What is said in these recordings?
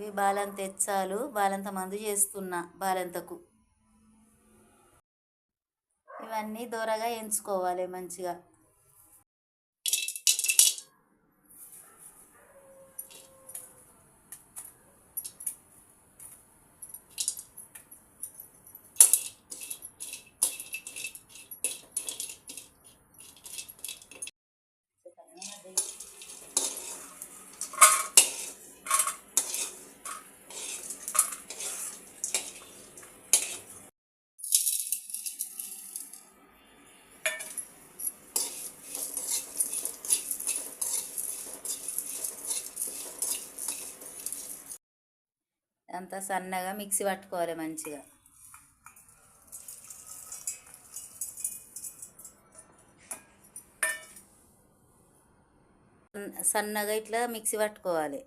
ఇవి బాలంత తెచ్చాలు బాలంత మందు చేస్తున్నా బాలంతకు. ఇవన్నీ దూరగా ఎంచుకోవాలి మంచిగా. అంత సన్నగా మిక్సీ పట్టుకోవాలి మంచిగా. సన్నగా ఇట్లా మిక్సీ పట్టుకోవాలి.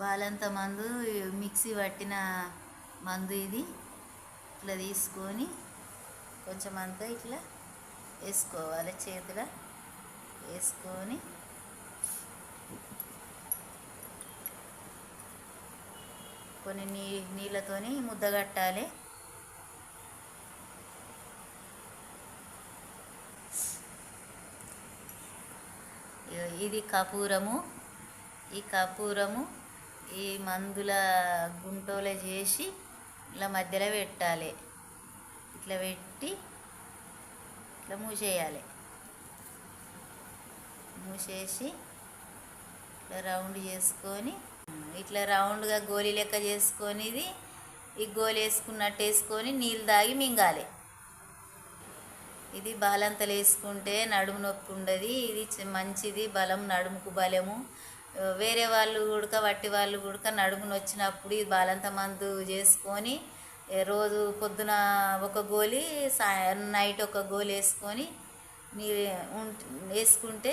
బాలంత మందు మిక్సీ పట్టిన మందు ఇది. ఇట్లా తీసుకొని కొంచెం అంతా ఇట్లా వేసుకోవాలి చేతిలో. వేసుకొని కొన్ని నీ నీళ్ళతోని ముద్ద కట్టాలి. ఇది కపూరము. ఈ కపూరము ఈ మందుల గుంటలో చేసి ఇలా మధ్యలో పెట్టాలి. ఇట్లా పెట్టి ఇట్లా మూసేయాలి. మూసేసి ఇట్లా రౌండ్ చేసుకొని ఇట్లా రౌండ్గా గోళీ లెక్క చేసుకొని ఇది ఈ గోలు వేసుకున్నట్టు వేసుకొని నీళ్ళు తాగి మింగాలి. ఇది బాలంతలు వేసుకుంటే నడుము నొప్పి ఉండదు. ఇది మంచిది బలం నడుముకు బలము. వేరే వాళ్ళు కూడా వట్టి వాళ్ళు కూడా నడుము నొచ్చినప్పుడు ఈ బాలంత మందు చేసుకొని రోజు పొద్దున ఒక గోలి నైట్ ఒక గోలి వేసుకొని మీరు వేసుకుంటే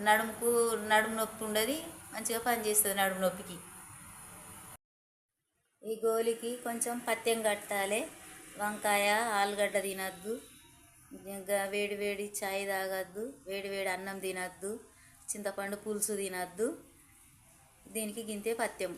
నడుముకు నడుము నొప్పి ఉండదు మంచిగా పనిచేస్తుంది నడుము నొప్పికి. ఈ గోలికి కొంచెం పత్యం కట్టాలి వంకాయ ఆలుగడ్డ తినద్దు ఇంకా వేడి వేడి చాయ్ తాగద్దు వేడి వేడి అన్నం తినద్దు చింతపండు పులుసు తినద్దు దీనికి గింతే పత్యం.